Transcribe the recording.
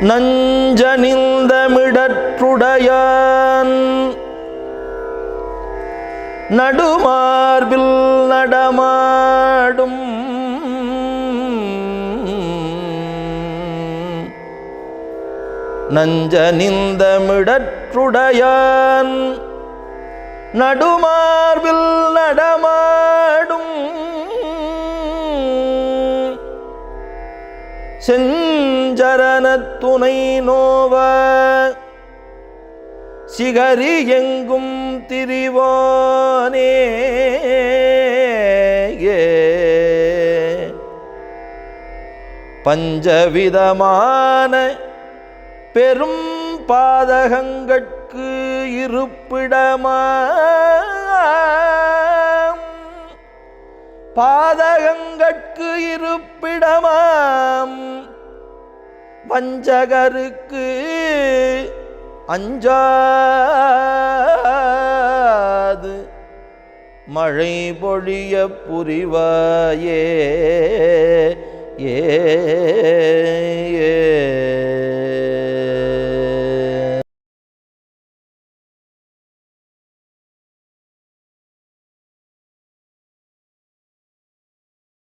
நஞ்சனிந்தமிடற்றுடையான். நடுமார்பில் நடமாடும். நஞ்சனிந்தமிடற்றுடையான். நடுமார்பில் நடமாடும். செஞ்சரணத் துணை நோவ. சிகரி எங்கும் திரிவானே. பஞ்சவிதமான பெரும் பாதகங்கட்கு இருப்பிடமா பாதகங்கட்கு இருப்பிடமாம். வஞ்சகருக்கு அஞ்சாது. மழை பொழிய புரிவாயே ஏ